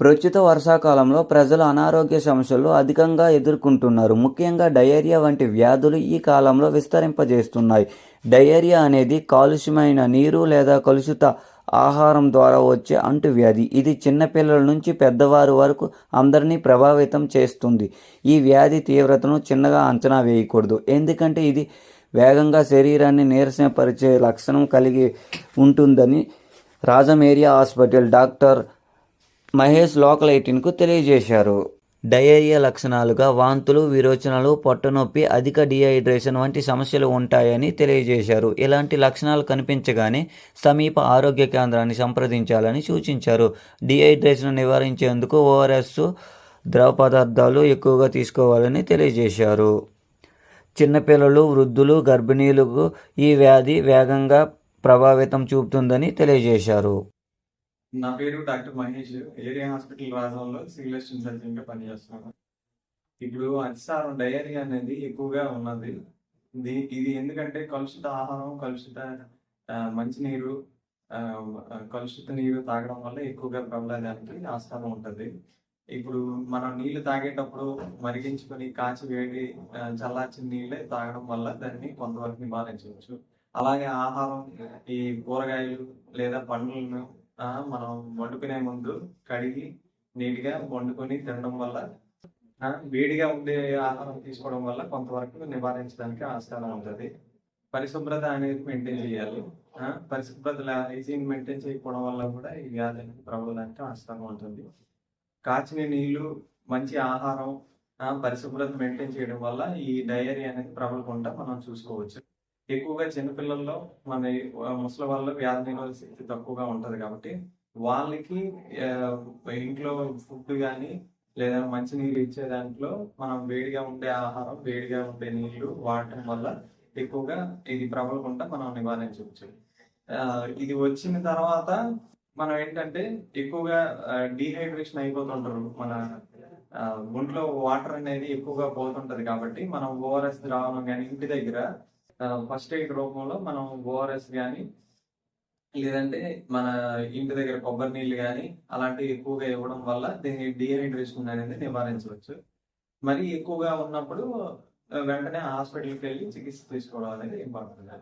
ప్రస్తుత వర్షాకాలంలో ప్రజలు అనారోగ్య సమస్యలు అధికంగా ఎదుర్కొంటున్నారు. ముఖ్యంగా డయేరియా వంటి వ్యాధులు ఈ కాలంలో విస్తరింపజేస్తున్నాయి. డయేరియా అనేది కాలుష్యమైన నీరు లేదా కలుషిత ఆహారం ద్వారా వచ్చే అంటువ్యాధి. ఇది చిన్నపిల్లల నుంచి పెద్దవారి వరకు అందరినీ ప్రభావితం చేస్తుంది. ఈ వ్యాధి తీవ్రతను చిన్నగా అంచనా వేయకూడదు. ఎందుకంటే ఇది వేగంగా శరీరాన్ని నీరసపరిచే లక్షణం కలిగి ఉంటుందని రాజమేరియా హాస్పిటల్ డాక్టర్ మహేష్ లోకల్ ఎయిటీన్కు తెలియజేశారు. డయేరియా లక్షణాలుగా వాంతులు విరోచనలు పొట్టనొప్పి అధిక డిహైడ్రేషన్ వంటి సమస్యలు ఉంటాయని తెలియజేశారు. ఇలాంటి లక్షణాలు కనిపించగానే సమీప ఆరోగ్య కేంద్రాన్ని సంప్రదించాలని సూచించారు. డిహైడ్రేషన్ నివారించేందుకు ఓఆర్ఎస్ ద్రవ పదార్థాలు ఎక్కువగా తీసుకోవాలని తెలియజేశారు. చిన్నపిల్లలు వృద్ధులు గర్భిణీలకు ఈ వ్యాధి వేగంగా ప్రభావితం చూపుతుందని తెలియజేశారు. నా పేరు డాక్టర్ మహేష్. ఏరియా హాస్పిటల్ రాజంలో సివిల్ సర్జన్గా పనిచేస్తున్నాను. ఇప్పుడు అతిసారం డయేరియా అనేది ఎక్కువగా ఉన్నది. ఇది ఇది ఎందుకంటే కలుషిత ఆహారం కలుషిత మంచినీరు కలుషిత నీరు తాగడం వల్ల ఎక్కువగా ప్రబలడానికి ఆస్కారం ఉంటుంది. ఇప్పుడు మనం నీళ్ళు తాగేటప్పుడు మరిగించుకొని కాచి వేడి చల్లార్చిన నీళ్ళే తాగడం వల్ల దాన్ని కొంతవరకు నివారించవచ్చు. అలాగే ఆహారం ఈ కూరగాయలు లేదా పండ్లను మనం వండుకునే ముందు కడిగి నీట్గా వండుకొని తినడం వల్ల వేడిగా ఉండే ఆహారం తీసుకోవడం వల్ల కొంతవరకు నివారించడానికి ఆస్కారం ఉంటుంది. పరిశుభ్రత అనేది మెయింటైన్ చేయాలి. పరిశుభ్రత హైజీన్ మెయింటైన్ చేయకపోవడం వల్ల కూడా ఈ వ్యాధి అనేది ప్రబలడానికి ఆస్కారం ఉంటుంది. కాచిన నీళ్ళు మంచి ఆహారం పరిశుభ్రత మెయింటైన్ చేయడం వల్ల ఈ డయేరియా అనేది ప్రబలకుండా మనం చూసుకోవచ్చు. ఎక్కువగా చిన్నపిల్లల్లో మన ముసలి వాళ్ళ వ్యాధి నిరోధక శక్తి తక్కువగా ఉంటది కాబట్టి వాళ్ళకి ఇంట్లో ఫుడ్ కానీ లేదా మంచి నీళ్ళు ఇచ్చే దాంట్లో మనం వేడిగా ఉండే ఆహారం వేడిగా ఉండే నీళ్ళు వాడటం వల్ల ఎక్కువగా ఇది ప్రబలకుండా మనం నివారించవచ్చు. ఆ, ఇది వచ్చిన తర్వాత మనం ఏంటంటే ఎక్కువగా డీహైడ్రేషన్ అయిపోతుంటారు. మన ఒంట్లో వాటర్ అనేది ఎక్కువగా పోతుంటది కాబట్టి మనం ఓఆర్ఎస్ ద్రావణం కానీ ఇంటి దగ్గర ఫస్ట్ ఎయిడ్ రూపంలో మనం ఓఆర్ఎస్ కానీ లేదంటే మన ఇంటి దగ్గర కొబ్బరి నీళ్ళు కానీ అలాంటివి ఎక్కువగా ఇవ్వడం వల్ల దీన్ని డిహైడ్రేషన్ అనేది నివారించవచ్చు. మరి ఎక్కువగా ఉన్నప్పుడు వెంటనే హాస్పిటల్కి వెళ్ళి చికిత్స తీసుకోవడం అనేది ఇంపార్టెంట్